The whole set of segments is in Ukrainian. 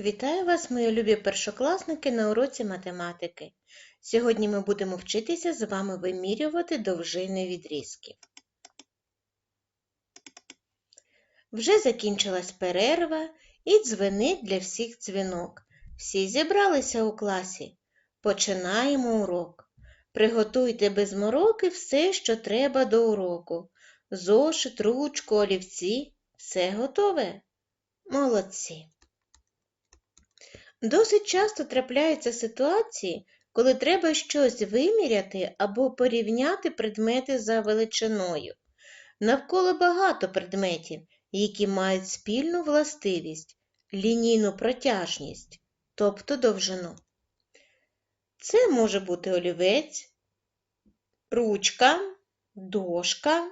Вітаю вас, мої любі першокласники, на уроці математики. Сьогодні ми будемо вчитися з вами вимірювати довжини відрізків. Вже закінчилась перерва і дзвенить для всіх дзвінок. Всі зібралися у класі. Починаємо урок. Приготуйте без мороки все, що треба до уроку. Зошит, ручку, олівці. Все готове? Молодці! Досить часто трапляються ситуації, коли треба щось виміряти або порівняти предмети за величиною. Навколо багато предметів, які мають спільну властивість лінійну протяжність, тобто довжину. Це може бути олівець, ручка, дошка,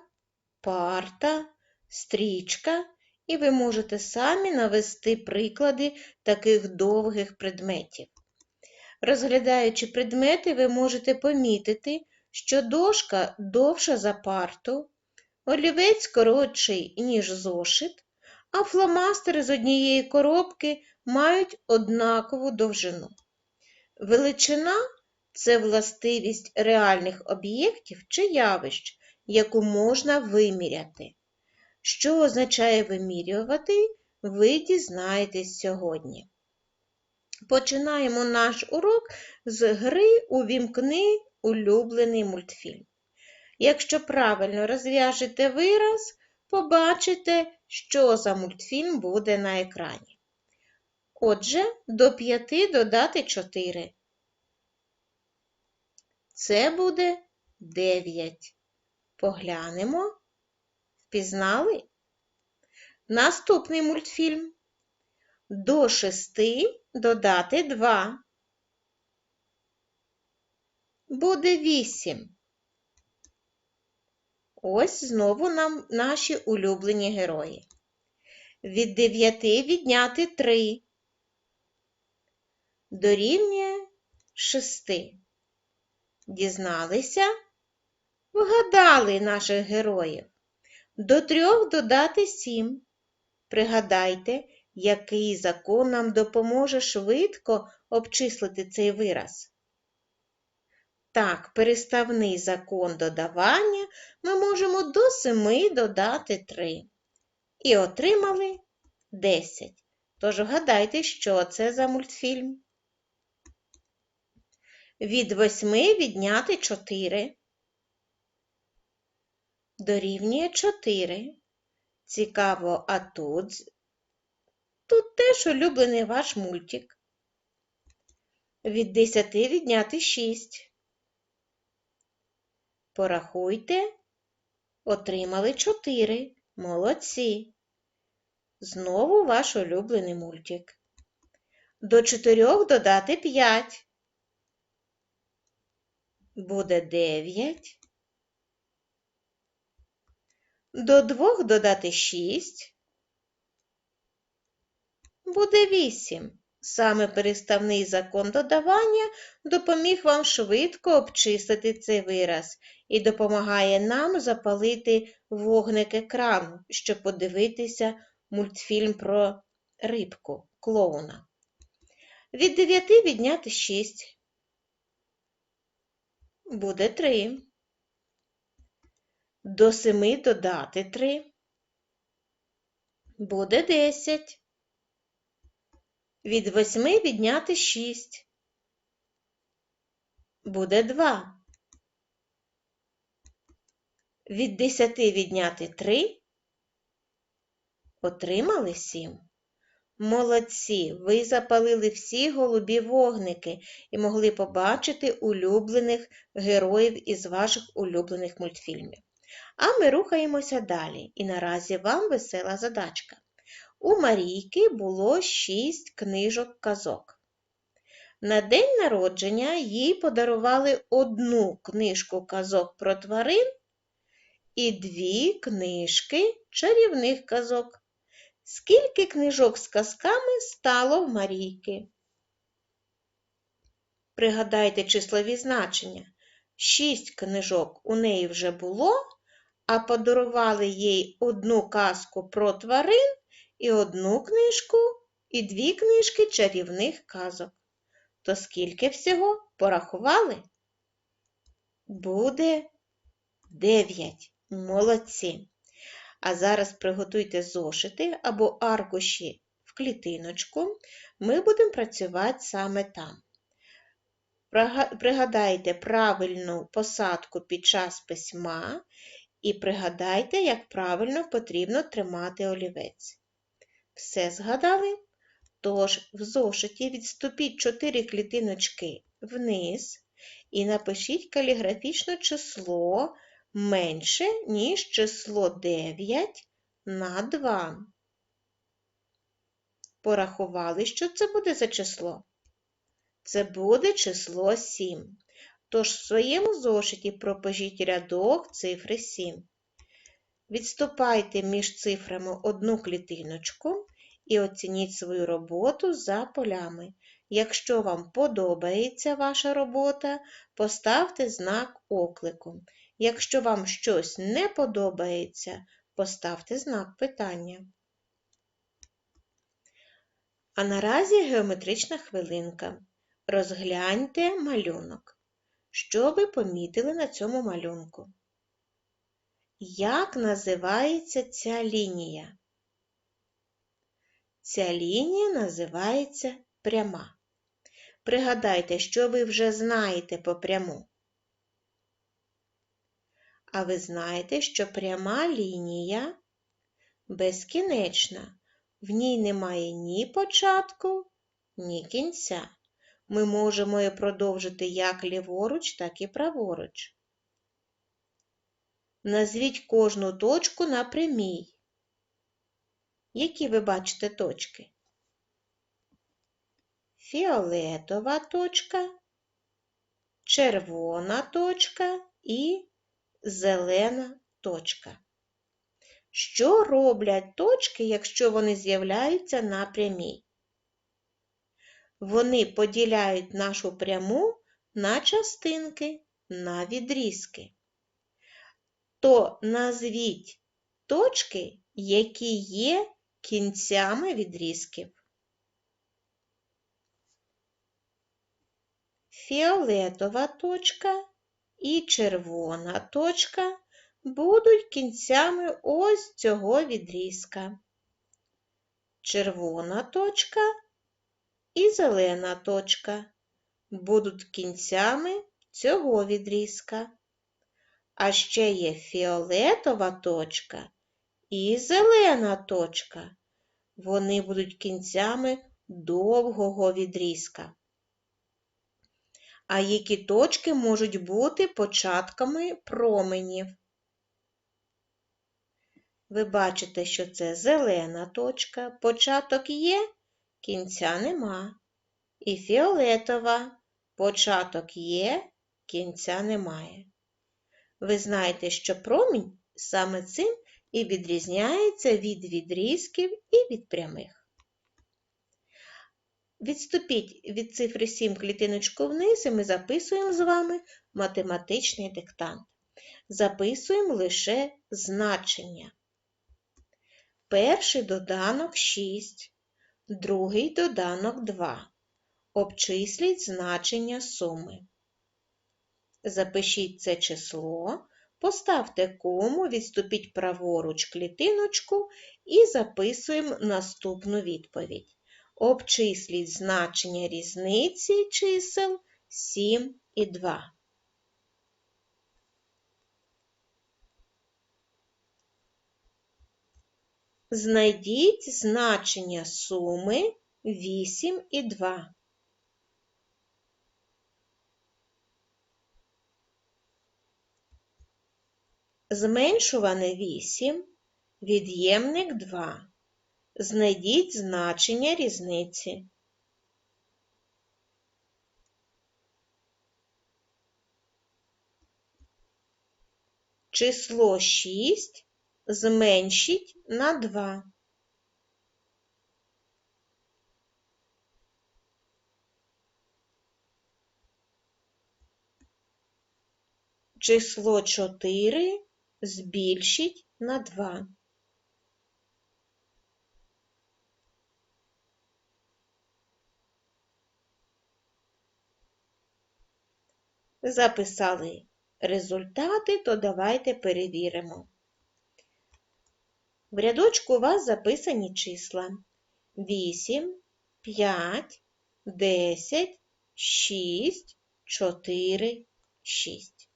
парта, стрічка і ви можете самі навести приклади таких довгих предметів. Розглядаючи предмети, ви можете помітити, що дошка довша за парту, олівець коротший, ніж зошит, а фломастери з однієї коробки мають однакову довжину. Величина це властивість реальних об'єктів чи явищ, яку можна виміряти. Що означає вимірювати, ви дізнаєтесь сьогодні. Починаємо наш урок з гри Увімкни улюблений мультфільм. Якщо правильно розв'яжете вираз, побачите, що за мультфільм буде на екрані. Отже, до 5 додати 4. Це буде 9. Поглянемо. Впізнали? Наступний мультфільм. До шести додати два. Буде вісім. Ось знову нам наші улюблені герої. Від дев'яти відняти три. Дорівнює шести. Дізналися? Вгадали наших героїв. До трьох додати сім. Пригадайте, який закон нам допоможе швидко обчислити цей вираз. Так, переставний закон додавання ми можемо до семи додати три. І отримали 10. Тож вгадайте, що це за мультфільм. Від восьми відняти 4 дорівнює 4. Цікаво, а тут тут теж улюблений ваш мультик. Від 10 відняти 6. Порахуйте, отримали 4. Молодці. Знову ваш улюблений мультик. До 4 додати 5. Буде 9. До двох додати шість. Буде вісім. Саме переставний закон додавання допоміг вам швидко обчислити цей вираз і допомагає нам запалити вогник екрану, щоб подивитися мультфільм про рибку, клоуна. Від 9 відняти 6. Буде 3. До семи додати три. Буде десять. Від восьми відняти шість. Буде два. Від десяти відняти три. Отримали сім. Молодці, ви запалили всі голубі вогники і могли побачити улюблених героїв із ваших улюблених мультфільмів. А ми рухаємося далі. І наразі вам весела задачка. У Марійки було шість книжок казок. На день народження їй подарували одну книжку казок про тварин і дві книжки чарівних казок. Скільки книжок з казками стало в Марійки? Пригадайте числові значення. Шість книжок у неї вже було, а подарували їй одну казку про тварин і одну книжку і дві книжки чарівних казок. То скільки всього порахували? Буде дев'ять. Молодці. А зараз приготуйте зошити або аркуші в клітиночку. Ми будемо працювати саме там. Пригадайте правильну посадку під час письма і пригадайте, як правильно потрібно тримати олівець. Все згадали? Тож в зошиті відступіть 4 клітиночки вниз і напишіть каліграфічне число менше, ніж число 9 на 2. Порахували, що це буде за число? Це буде число 7. Тож в своєму зошиті пропишіть рядок цифри 7. Відступайте між цифрами одну клітиночку і оцініть свою роботу за полями. Якщо вам подобається ваша робота, поставте знак оклику. Якщо вам щось не подобається, поставте знак питання. А наразі геометрична хвилинка. Розгляньте малюнок. Що ви помітили на цьому малюнку? Як називається ця лінія? Ця лінія називається пряма. Пригадайте, що ви вже знаєте по пряму. А ви знаєте, що пряма лінія безкінечна. В ній немає ні початку, ні кінця. Ми можемо її продовжити як ліворуч, так і праворуч. Назвіть кожну точку на прямій. Які ви бачите точки? Фіолетова точка, червона точка і зелена точка. Що роблять точки, якщо вони з'являються на прямій? Вони поділяють нашу пряму на частинки, на відрізки. То назвіть точки, які є кінцями відрізків. Фіолетова точка і червона точка будуть кінцями ось цього відрізка. Червона точка і зелена точка будуть кінцями цього відрізка. А ще є фіолетова точка і зелена точка. Вони будуть кінцями довгого відрізка. А які точки можуть бути початками променів? Ви бачите, що це зелена точка, початок є, кінця нема. І фіолетова початок є, кінця немає. Ви знаєте, що промінь саме цим і відрізняється від відрізків і від прямих. Відступіть від цифри 7 клітиночку вниз і ми записуємо з вами математичний диктант. Записуємо лише значення. Перший доданок 6, другий доданок 2. Обчисліть значення суми. Запишіть це число, поставте кому, відступіть праворуч клітиночку і записуємо наступну відповідь. Обчисліть значення різниці чисел 7 і 2. Знайдіть значення суми 8 і 2. Зменшуване 8, від'ємник 2. Знайдіть значення різниці. Число 6 зменшіть на 2. Число 4 збільшіть на 2. Записали результати, то давайте перевіримо. В рядочку у вас записані числа 8, 5, 10, 6, 4, 6.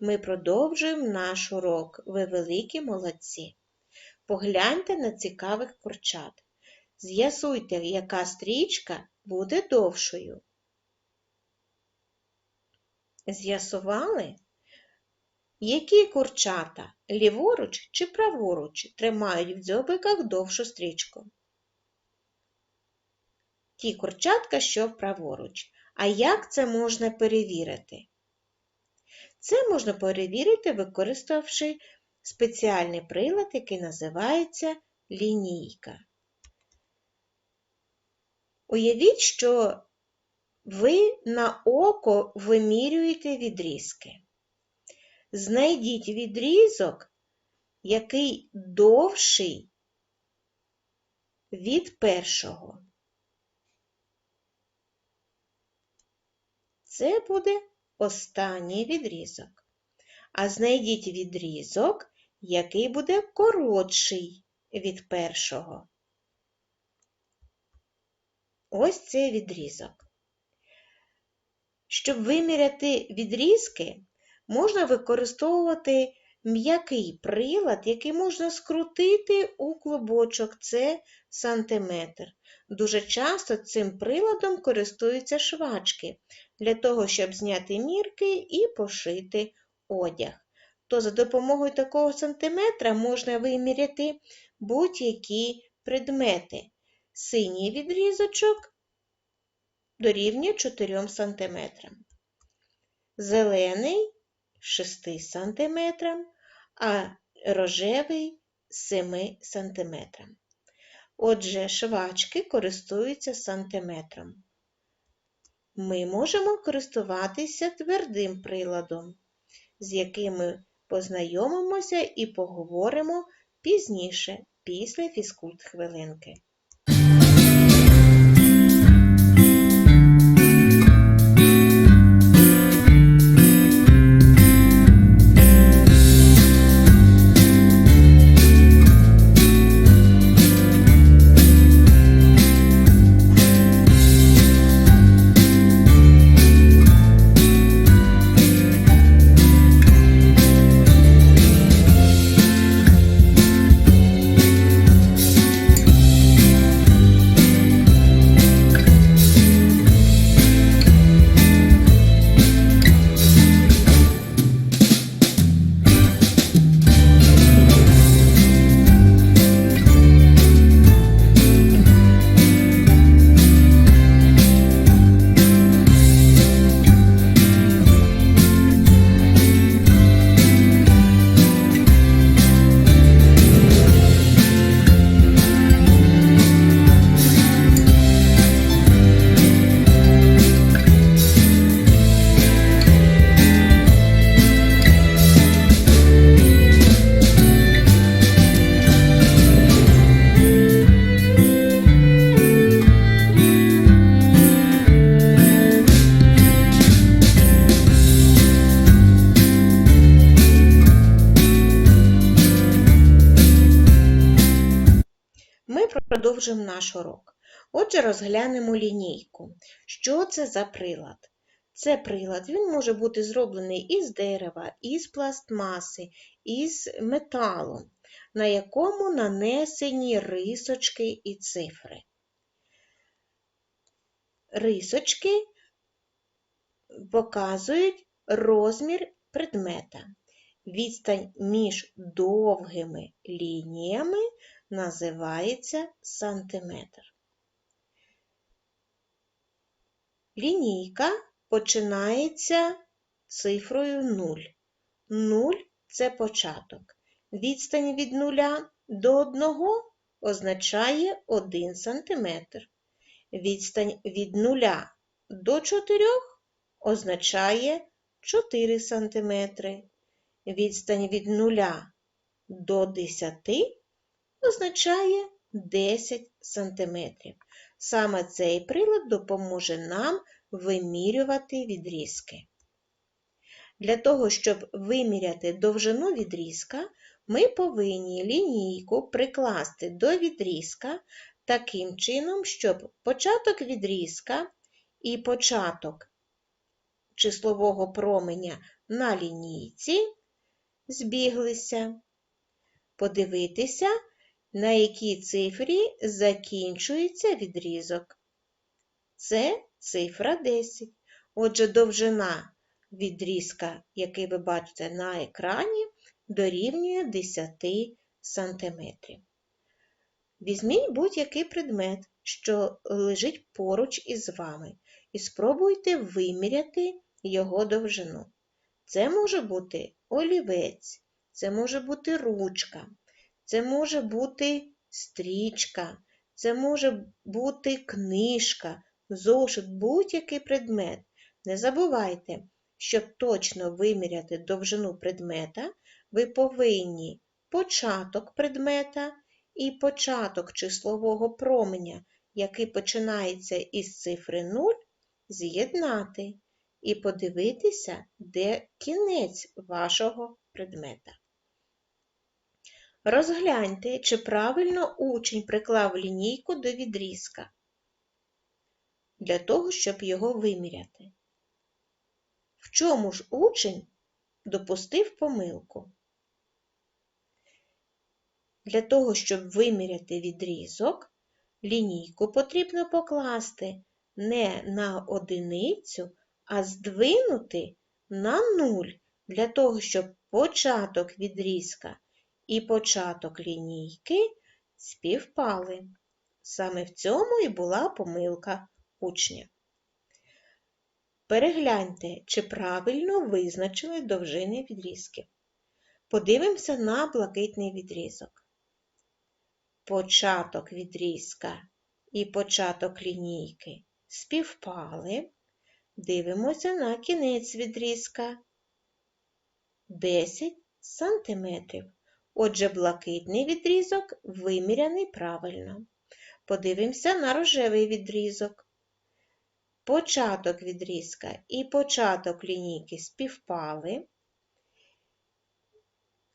Ми продовжуємо наш урок. Ви великі молодці. Погляньте на цікавих курчат. З'ясуйте, яка стрічка буде довшою. З'ясували? Які курчата ліворуч чи праворуч тримають в дзьобиках довшу стрічку? Ті курчатка, що праворуч. А як це можна перевірити? Це можна перевірити, використавши спеціальний прилад, який називається лінійка. Уявіть, що ви на око вимірюєте відрізки. Знайдіть відрізок, який довший від першого. Це буде останній відрізок. А знайдіть відрізок, який буде коротший від першого. Ось цей відрізок. Щоб виміряти відрізки, можна використовувати м'який прилад, який можна скрутити у клубочок, це сантиметр. Дуже часто цим приладом користуються швачки для того, щоб зняти мірки і пошити одяг. То за допомогою такого сантиметра можна виміряти будь-які предмети. Синій відрізочок дорівнює 4 см. Зелений 6 см, а рожевий 7 см. Отже, швачки користуються сантиметром. Ми можемо користуватися твердим приладом, з яким ми познайомимося і поговоримо пізніше, після фізкульт хвилинки. Наш урок. Отже, розглянемо лінійку. Що це за прилад? Це прилад, він може бути зроблений із дерева, із пластмаси, із металу, на якому нанесені рисочки і цифри. Рисочки показують розмір предмета. Відстань між довгими лініями називається сантиметр. Лінійка починається цифрою 0. 0 це початок. Відстань від 0 до 1 означає 1 см. Відстань від 0 до 4 означає 4 см. Відстань від 0 до 10 означає 10 см. Саме цей прилад допоможе нам вимірювати відрізки. Для того, щоб виміряти довжину відрізка, ми повинні лінійку прикласти до відрізка таким чином, щоб початок відрізка і початок числового променя на лінійці збіглися. Подивитися, на якій цифрі закінчується відрізок. Це цифра 10. Отже, довжина відрізка, який ви бачите на екрані, дорівнює 10 см. Візьміть будь-який предмет, що лежить поруч із вами, і спробуйте виміряти його довжину. Це може бути олівець, це може бути ручка, це може бути стрічка, це може бути книжка, зошит, будь-який предмет. Не забувайте, щоб точно виміряти довжину предмета, ви повинні початок предмета і початок числового променя, який починається із цифри 0, з'єднати і подивитися, де кінець вашого предмета. Розгляньте, чи правильно учень приклав лінійку до відрізка для того, щоб його виміряти. В чому ж учень допустив помилку? Для того, щоб виміряти відрізок, лінійку потрібно покласти не на одиницю, а здвинути на нуль, для того, щоб початок відрізка і початок лінійки співпали. Саме в цьому і була помилка учня. Перегляньте, чи правильно визначили довжини відрізків. Подивимося на блакитний відрізок. Початок відрізка і початок лінійки співпали. Дивимося на кінець відрізка 10 см. Отже, блакитний відрізок виміряний правильно. Подивимося на рожевий відрізок. Початок відрізка і початок лінійки співпали.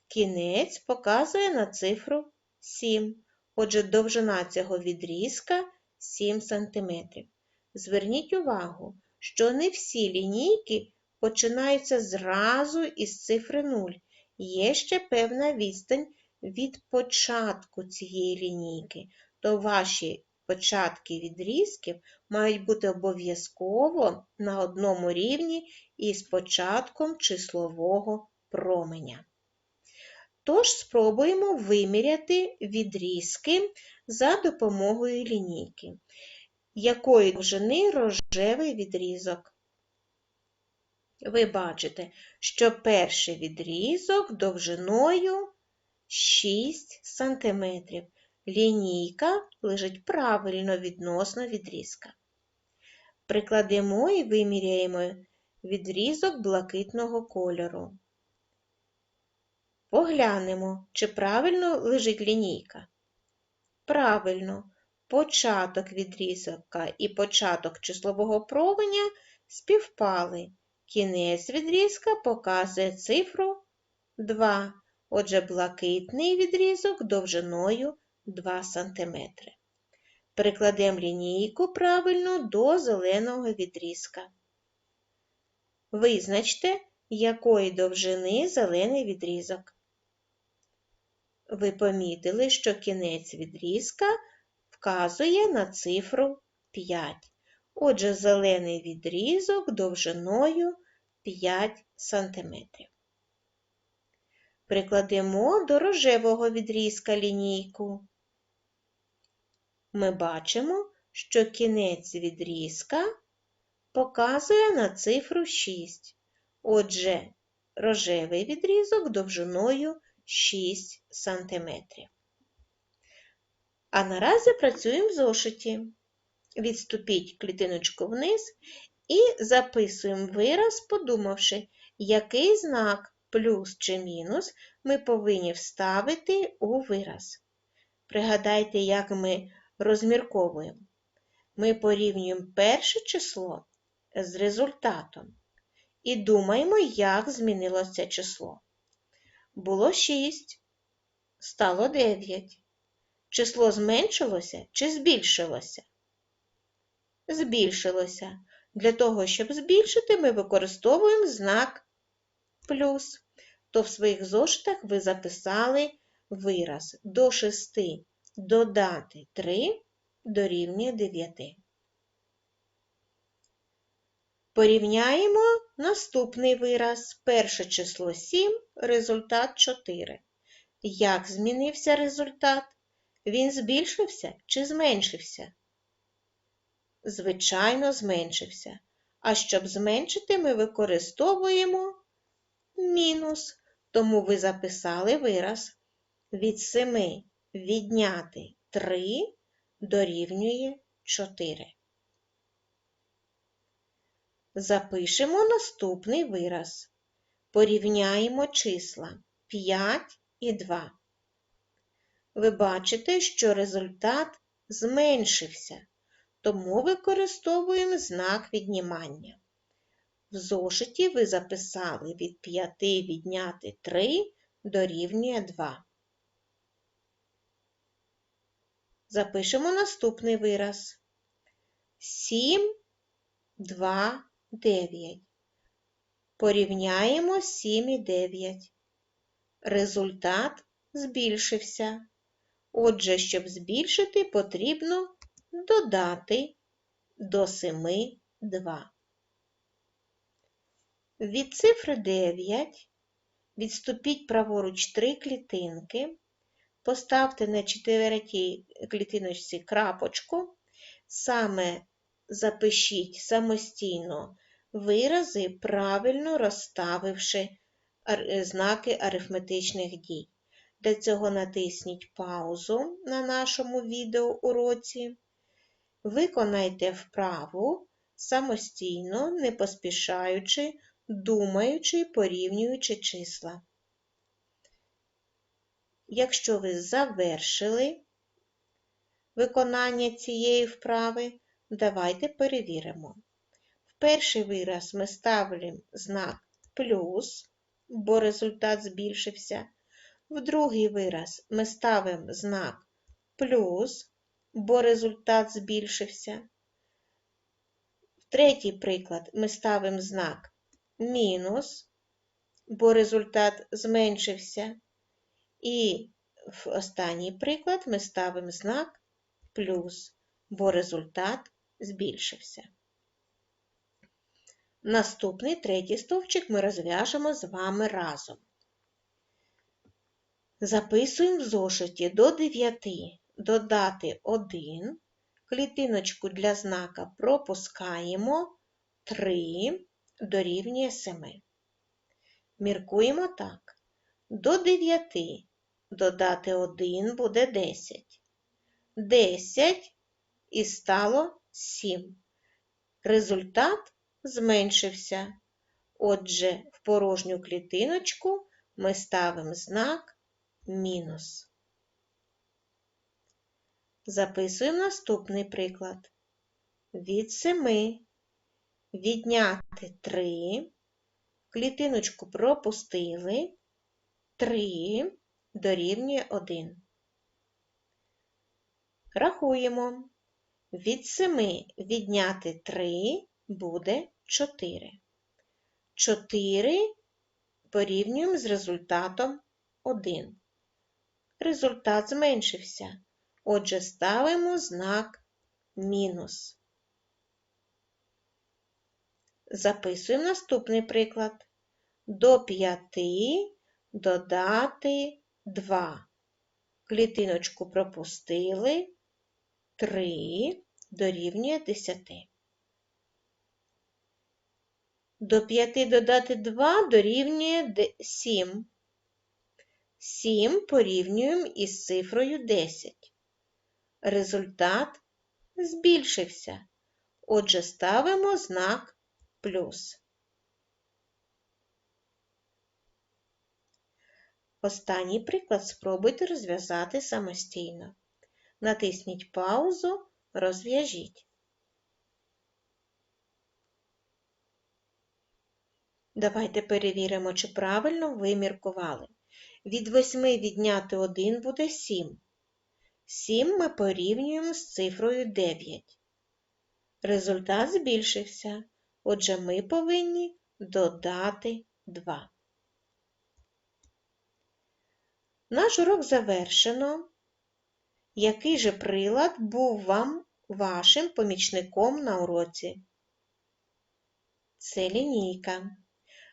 Кінець показує на цифру 7. Отже, довжина цього відрізка 7 см. Зверніть увагу, що не всі лінійки починаються зразу із цифри 0. Є ще певна відстань від початку цієї лінійки, то ваші початки відрізків мають бути обов'язково на одному рівні із початком числового променя. Тож спробуємо виміряти відрізки за допомогою лінійки. Якої довжини рожевий відрізок? Ви бачите, що перший відрізок довжиною 6 см. Лінійка лежить правильно відносно відрізка. Прикладемо і виміряємо відрізок блакитного кольору. Поглянемо, чи правильно лежить лінійка. Правильно, початок відрізка і початок числового променя співпали. Кінець відрізка показує цифру 2. Отже, блакитний відрізок довжиною 2 см. Прикладемо лінійку правильно до зеленого відрізка. Визначте, якої довжини зелений відрізок. Ви помітили, що кінець відрізка вказує на цифру 5. Отже, зелений відрізок довжиною 5 см. Прикладемо до рожевого відрізка лінійку. Ми бачимо, що кінець відрізка показує на цифру 6. Отже, рожевий відрізок довжиною 6 см. А наразі працюємо в зошиті. Відступіть клітиночку вниз і записуємо вираз, подумавши, який знак плюс чи мінус ми повинні вставити у вираз. Пригадайте, як ми розмірковуємо. Ми порівнюємо перше число з результатом. І думаємо, як змінилося число. Було 6, стало 9. Число зменшилося чи збільшилося? Збільшилося. Для того, щоб збільшити, ми використовуємо знак плюс. То в своїх зошитах ви записали вираз до 6 додати 3 дорівнює 9. Порівняємо наступний вираз. Перше число 7, результат 4. Як змінився результат? Він збільшився чи зменшився? Звичайно, зменшився. А щоб зменшити, ми використовуємо мінус. Тому ви записали вираз від 7 відняти 3 дорівнює 4. Запишемо наступний вираз. Порівняємо числа 5 і 2. Ви бачите, що результат зменшився, тому використовуємо знак віднімання. В зошиті ви записали від 5 відняти 3 дорівнює 2. Запишемо наступний вираз. 7, 2, 9. Порівняємо 7 і 9. Результат збільшився. Отже, щоб збільшити, потрібно додати до 7 2. Від цифри 9 відступіть праворуч 3 клітинки, поставте на четвертій клітиночці крапочку, саме запишіть самостійно вирази, правильно розставивши знаки арифметичних дій. Для цього натисніть паузу на нашому відеоуроці. Виконайте вправу самостійно, не поспішаючи, думаючи, порівнюючи числа. Якщо ви завершили виконання цієї вправи, давайте перевіримо. В перший вираз ми ставимо знак плюс, бо результат збільшився. В другий вираз ми ставимо знак плюс, бо результат збільшився. Третій приклад ми ставимо знак мінус, бо результат зменшився. І в останній приклад ми ставимо знак плюс, бо результат збільшився. Наступний третій стовпчик ми розв'яжемо з вами разом. Записуємо в зошиті до 9 додати 1, клітиночку для знака пропускаємо 3 дорівнює 7. Міркуємо так. До 9 додати 1 буде 10. 10 і стало 7. Результат зменшився. Отже, в порожню клітиночку ми ставимо знак мінус. Записуємо наступний приклад. Від 7 відняти 3, клітиночку пропустили, 3 дорівнює 1. Рахуємо. Від 7 відняти 3 буде 4. 4 порівнюємо з результатом 1. Результат зменшився. Отже, ставимо знак мінус. Записуємо наступний приклад. До 5 додати 2. Клітиночку пропустили 3 дорівнює 10. До 5 додати 2 дорівнює 7. 7 порівнюємо із цифрою 10. Результат збільшився. Отже, ставимо знак плюс. Останній приклад спробуйте розв'язати самостійно. Натисніть паузу, розв'яжіть. Давайте перевіримо, чи правильно ви міркували. Від 8 відняти 1 буде 7. 7 ми порівнюємо з цифрою 9. Результат збільшився. Отже, ми повинні додати 2. Наш урок завершено. Який же прилад був вам вашим помічником на уроці? Це лінійка.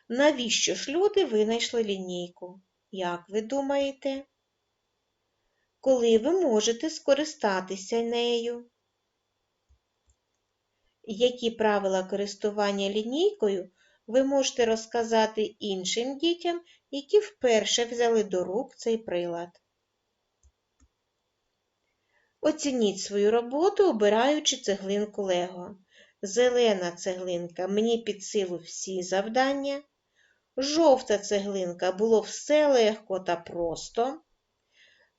Навіщо ж люди винайшли лінійку? Як ви думаєте? Коли ви можете скористатися нею? Які правила користування лінійкою ви можете розказати іншим дітям, які вперше взяли до рук цей прилад? Оцініть свою роботу, обираючи цеглинку Лего. Зелена цеглинка мені під силу всі завдання. Жовта цеглинка було все легко та просто.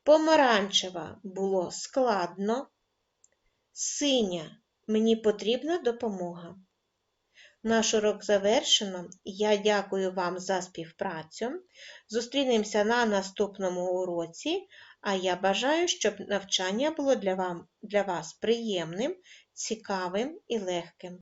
Помаранчева було складно. Синя мені потрібна допомога. Наш урок завершено. Я дякую вам за співпрацю. Зустрінемося на наступному уроці, а я бажаю, щоб навчання було для, вам, для вас приємним, цікавим і легким.